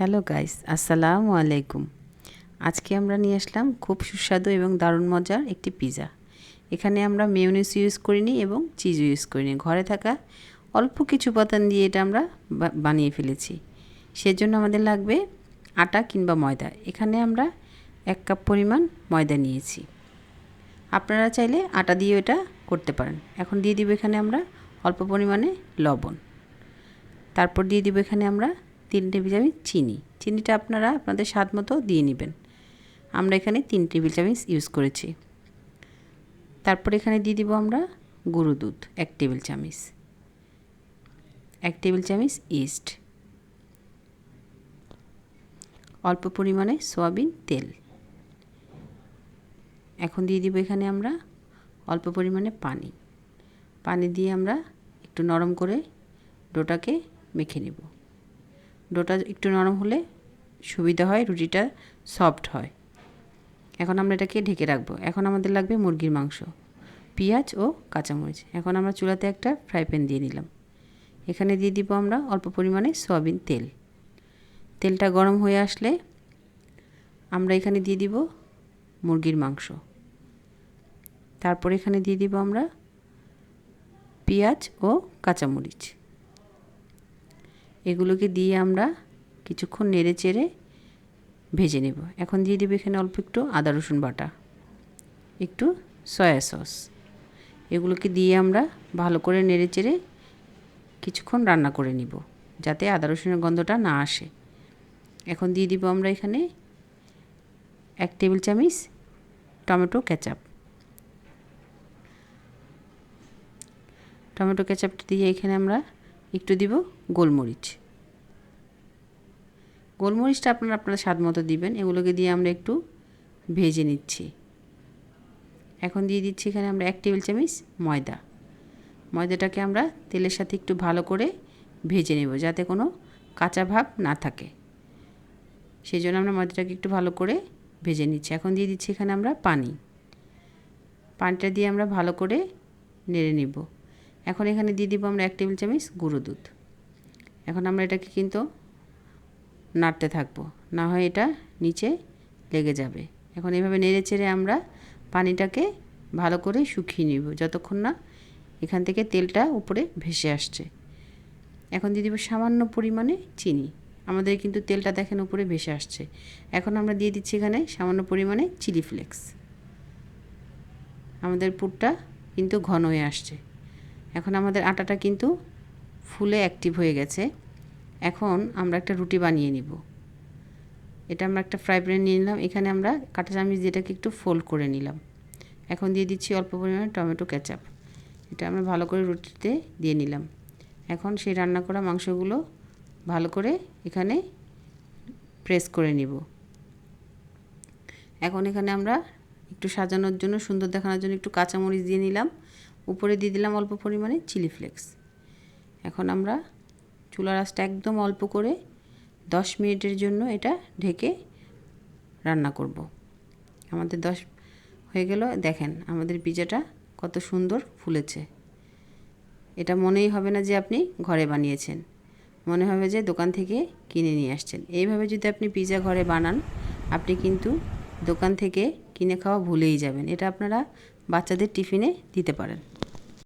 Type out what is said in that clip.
Hello guys আসসালামু আলাইকুম আজকে আমরা নিয়ে আসলাম খুব সুস্বাদু এবং দারুণ মজার একটি পিৎজা এখানে আমরা মেয়োনিজ ইউজ করিনি এবং চিজ ইউজ করিনি। ঘরে থাকা অল্প কিছু উপাদান দিয়ে এটা আমরা বানিয়ে ফেলেছি। সেজন্য আমাদের লাগবে আটা কিংবা ময়দা। এখানে আমরা এক কাপ পরিমাণ ময়দা নিয়েছি। আপনারা চাইলে আটা দিয়ে এটা করতে পারেন। এখন দিয়ে দিব এখানে আমরা অল্প পরিমাণে লবণ। তারপর দিয়ে দিব এখানে আমরা তিন টেবিল চামচ চিনি। চিনিটা আপনারা আপনাদের স্বাদ মতো দিয়ে নেবেন। আমরা এখানে তিন টেবিল চামচ ইউজ করেছি। তারপর এখানে দিয়ে দিব আমরা গুঁড়ো দুধ, এক টেবিল চামচ। এক টেবিল চামচ ইস্ট। অল্প পরিমাণে সয়াবিন তেল। এখন দিয়ে দিব এখানে আমরা অল্প পরিমাণে পানি। পানি দিয়ে আমরা একটু নরম করে ডোটাকে মেখে নেব। ডোটা একটু নরম হলে সুবিধা হয়, রুটিটা সফট হয়। এখন আমরা এটাকে ঢেকে রাখব। এখন আমাদের লাগবে মুরগির মাংস, পেঁয়াজ ও কাঁচামরিচ। এখন আমরা চুলাতে একটা ফ্রাই প্যান দিয়ে নিলাম। এখানে দিয়ে দিব আমরা অল্প পরিমাণে সয়াবিন তেল। তেলটা গরম হয়ে আসলে আমরা এখানে দিয়ে দিব মুরগির মাংস। তারপর এখানে দিয়ে দিব আমরা পেঁয়াজ ও কাঁচামরিচ। এগুলোকে দিয়ে আমরা কিছুক্ষণ নেড়ে চেড়ে ভেজে নেব। এখন দিয়ে দেবো এখানে অল্প একটু আদা, রসুন বাটা, একটু সয়া সস। এগুলোকে দিয়ে আমরা ভালো করে নেড়ে চেড়ে কিছুক্ষণ রান্না করে নিব, যাতে আদা, রসুনের গন্ধটা না আসে। এখন দিয়ে দিব আমরা এখানে এক টেবিল চামচ টমেটো কেচাপ। টমেটো কেচাপটা দিয়ে এখানে আমরা একটু দিব গোলমরিচ। গোলমরিচটা আপনারা আপনারা স্বাদ মতো দিবেন, এগুলোকে দিয়ে আমরা একটু ভেজে নিচ্ছি। এখন দিয়ে দিচ্ছি এখানে আমরা এক টেবিল চামচ ময়দা। ময়দাটাকে আমরা তেলের সাথে একটু ভালো করে ভেজে নেব যাতে কোনো কাঁচা ভাব না থাকে। সেই জন্য আমরা ময়দাটাকে একটু ভালো করে ভেজে নিচ্ছি। এখন দিয়ে দিচ্ছি এখানে আমরা পানি। পানিটা দিয়ে আমরা ভালো করে নেড়ে নিব। এখন এখানে দিয়ে দিব আমরা এক টেবিল চামচ গুঁড়ো দুধ। এখন আমরা এটাকে কিন্তু নাড়তে থাকব, না হয় এটা নিচে লেগে যাবে। এখন এভাবে নেড়ে চেড়ে আমরা পানিটাকে ভালো করে শুকিয়ে নিব, যতক্ষণ না এখান থেকে তেলটা উপরে ভেসে আসছে। এখন দিয়ে দিব সামান্য পরিমাণে চিনি, আমাদের কিন্তু তেলটা দেখেন উপরে ভেসে আসছে। এখন আমরা দিয়ে দিচ্ছি এখানে সামান্য পরিমাণে চিলি ফ্লেক্স। আমাদের পুরটা কিন্তু ঘন হয়ে আসছে। এখন আমাদের আটাটা কিন্তু ফুলে অ্যাক্টিভ হয়ে গেছে। এখন আমরা একটা রুটি বানিয়ে নিব। এটা আমরা একটা ফ্রাই প্যানে নিয়ে নিলাম। এখানে আমরা কাঁটা চামচ যেটাকে একটু ফোল্ড করে নিলাম। এখন দিয়ে দিচ্ছি অল্প পরিমাণে টমেটো কেচাপ এটা আমরা ভালো করে রুটিতে দিয়ে নিলাম। এখন সেই রান্না করা মাংসগুলো ভালো করে এখানে প্রেস করে নিব। এখন এখানে আমরা একটু সাজানোর জন্য, সুন্দর দেখানোর জন্য একটু কাঁচামরিচ দিয়ে নিলাম। উপরে দিয়ে দিলাম অল্প পরিমাণে চিলি ফ্লেক্স। এখন আমরা চুলা আঁচটা একদম অল্প করে দশ মিনিটের জন্য এটা ঢেকে রান্না করব। আমাদের দশ হয়ে গেল, দেখেন আমাদের পিজাটা কত সুন্দর ফুলেছে। এটা মনেই হবে না যে আপনি ঘরে বানিয়েছেন। মনে হবে যে দোকান থেকে কিনে নিয়ে আসছেন। এইভাবে যদি আপনি পিজা ঘরে বানান, আপনি কিন্তু দোকান থেকে কিনে খাওয়া ভুলেই যাবেন। এটা আপনারা বাচ্চাদের টিফিনে দিতে পারেন।